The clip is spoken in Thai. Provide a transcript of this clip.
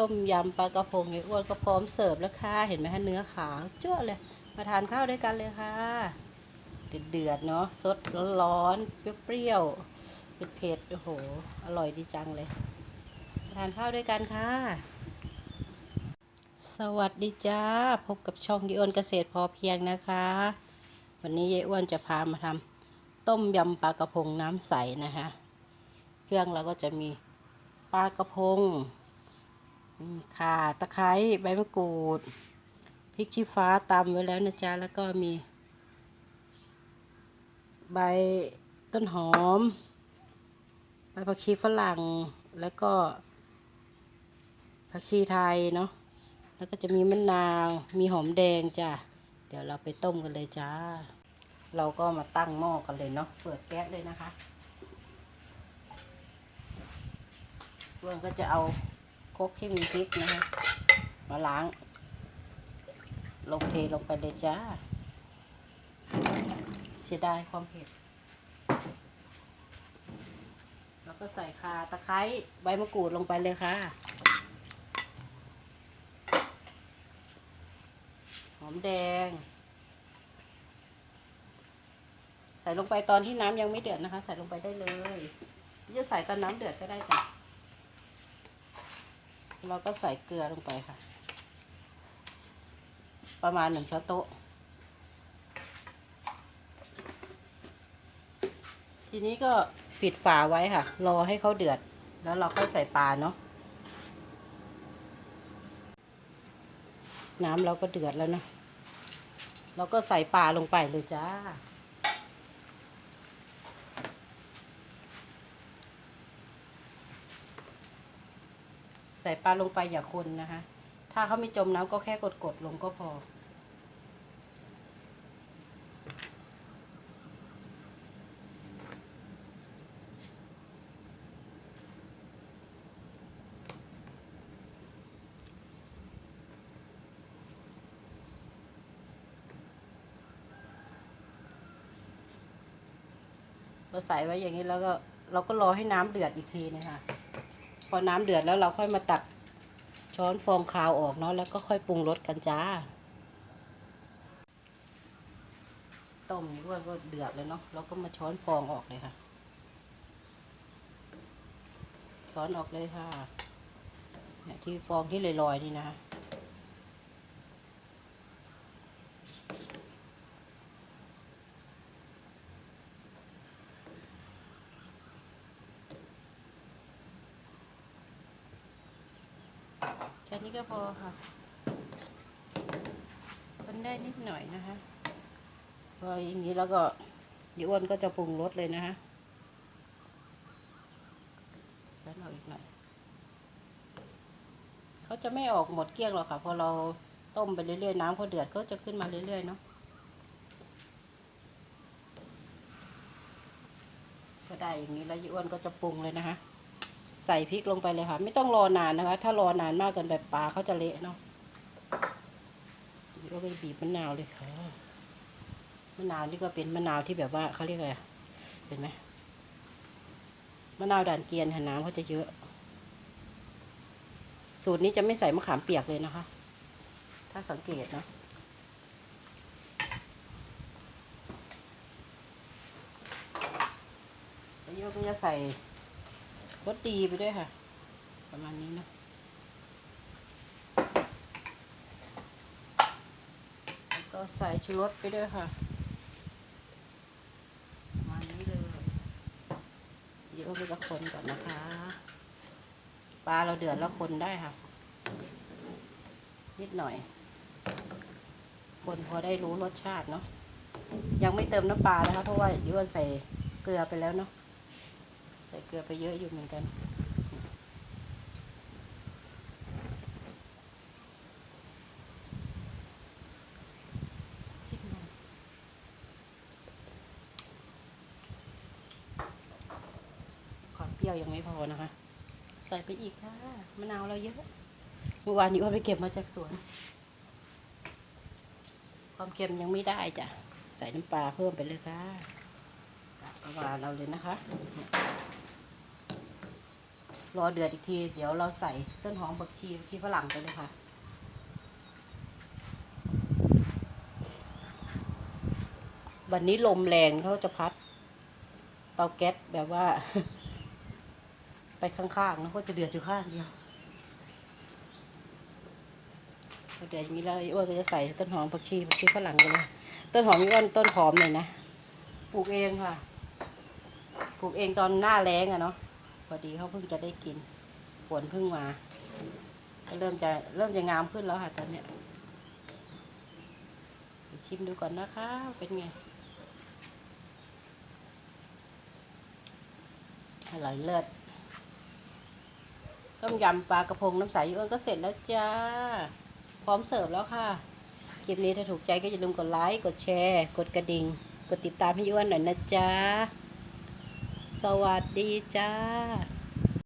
ต้มยำปลากระพงยายอ้วนก็พร้อมเสิร์ฟแล้วค่ะ เห็นไหมคะเนื้อขาวจ้วเลย มาทานข้าวด้วยกันเลยค่ะ เดือดๆเนาะสดร้อนเปรี้ยวๆเผ็ดๆโอ้โห อร่อยดีจังเลยมาทานข้าวด้วยกันค่ะ สวัสดีจ้า พบกับช่องยายอ้วนเกษตรพอเพียงนะคะ วันนี้ยายอ้วนจะพามาทำต้มยำปลากระพงน้ำใสนะคะ เครื่องเราก็จะมีปลากระพง มีข่าตะไคร้ใบมะกรูดพริกชี้ฟ้าตำไว้แล้วนะจ๊ะ แล้วก็มี ใบต้นหอม ใบผักชีฝรั่ง แล้วก็ผักชีไทยเนาะ แล้วก็จะมีมะนาว มีหอมแดงจ้ะ เดี๋ยวเราไปต้มกันเลยจ้า เราก็มาตั้งหม้อกันเลยเนาะ เปิดแก๊สเลยนะคะเพื่อนก็จะเอา ครกที่มีพริกนะคะมาล้างลงเทลงไปเลยจ้า เสียดายความเผ็ด แล้วก็ใส่ข่าตะไคร้ใบมะกรูดลงไปเลยค่ะ หอมแดง ใส่ลงไปตอนที่น้ำยังไม่เดือดนะคะ ใส่ลงไปได้เลยหรือจะใส่ตอนน้ำเดือดก็ได้จ้ะ เราก็ใส่เกลือลงไปค่ะ ประมาณหนึ่งช้อนโต๊ะ ทีนี้ก็ปิดฝาไว้ค่ะ รอให้เขาเดือด แล้วเราค่อยใส่ปลาเนาะน้ำเราก็เดือดแล้วนะเราก็ใส่ปลาลงไปเลยจ้า ใส่ปลาลงไปอย่าคนนะคะ ถ้าเขาไม่จมน้ำก็แค่กดๆลงก็พอ เราใส่ไว้อย่างนี้แล้วก็เราก็รอให้น้ำเดือดอีกทีนะคะ พอน้ำเดือดแล้วเราค่อยมาตักช้อนฟองขาวออกเนาะแล้วก็ค่อยปรุงรสกันจ้า ต้มนี่ก็เดือดเลยเนาะเราก็มาช้อนฟองออกเลยค่ะ ช้อนออกเลยค่ะเนี่ยที่ฟองที่ลอยๆนี่นะ นี้ก็พอค่ะคนได้นิดหน่อยนะคะ พออย่างนี้แล้วก็ยายอ้วนก็จะปรุงรสเลยนะคะแล้วเราอีกหน่อยเขาจะไม่ออกหมดเกลี้ยงหรอกค่ะ พอเราต้มไปเรื่อยๆน้ำเขาเดือดก็จะขึ้นมาเรื่อยๆเนาะก็ได้อย่างนี้แล้วยายอ้วนก็จะปรุงเลยนะคะ ใส่พริกลงไปเลยค่ะ ไม่ต้องรอนานนะคะ ถ้ารอนานมากเกินไปปลาเขาจะเละเนาะก็ไปบีบมะนาวเลยค่ะมะนาวนี่ก็เป็นมะนาวที่แบบว่าเขาเรียกอะไรเห็นไหมมะนาวด่านเกียนค่ะน้ำเขาจะเยอะ สูตรนี้จะไม่ใส่มะขามเปียกเลยนะคะ ถ้าสังเกตเนาะแล้วโยก็จะใส่ รสดีไปด้วยค่ะ ประมาณนี้เนะแล้วก็ใส่ชูรสไปด้วยค่ะ ประมาณนี้เลยเดี๋ยวเราจะคนก่อนนะคะ ปลาเราเดือดแล้วคนได้ค่ะ นิดหน่อย คนพอได้รู้รสชาติเนาะยังไม่เติมน้ำปลานะคะเพราะว่าย้วนใส่เกลือไปแล้วเนาะ ใส่เกลือไปเยอะอยู่เหมือนกันชิมหน่อยความเปรี้ยวยังไม่พอนะคะ ใส่ไปอีกค่ะมะนาวเราเยอะเมื่อวานนี้ว่าไปเก็บมาจากสวน ความเค็มยังไม่ได้จ้ะใส่น้ำปลาเพิ่มไปเลยค่ะปลาวาเราเลยนะคะ รอเดือดอีกที เดี๋ยวเราใส่ต้นหอมผักชีผักชีฝรั่งไปเลยค่ะ วันนี้ลมแรงเขาจะพัด เตาแก๊สแบบว่า ไปข้างๆแล้วก็จะเดือดอยู่ข้างเดียวเดือดอย่างนี้แล้วอ้อ้วนก็จะใส่ต้นหอมผักชีผักชีฝรั่งไปเลยต้นหอมนี่อ้วนต้นหอมเลยนะปลูกเองค่ะปลูกเองตอนหน้าแล้งอะเนาะ พอดีเขาเพิ่งจะได้กินฝนเพิ่งมาก็เริ่มจะเริ่มจะงามขึ้นแล้วค่ะตอนเนี้ยชิมดูก่อนนะคะ เป็นไงอร่อยเลิศต้มยำปลากระพงน้ำใสยอ้วนก็เสร็จแล้วจ้า พร้อมเสิร์ฟแล้วค่ะ คลิปนี้ถ้าถูกใจก็อย่าลืมกดไลค์ กดแชร์ กดกระดิ่ง กดติดตามให้อ้วนหน่อยนะจ๊ะ สวัสดีจ้า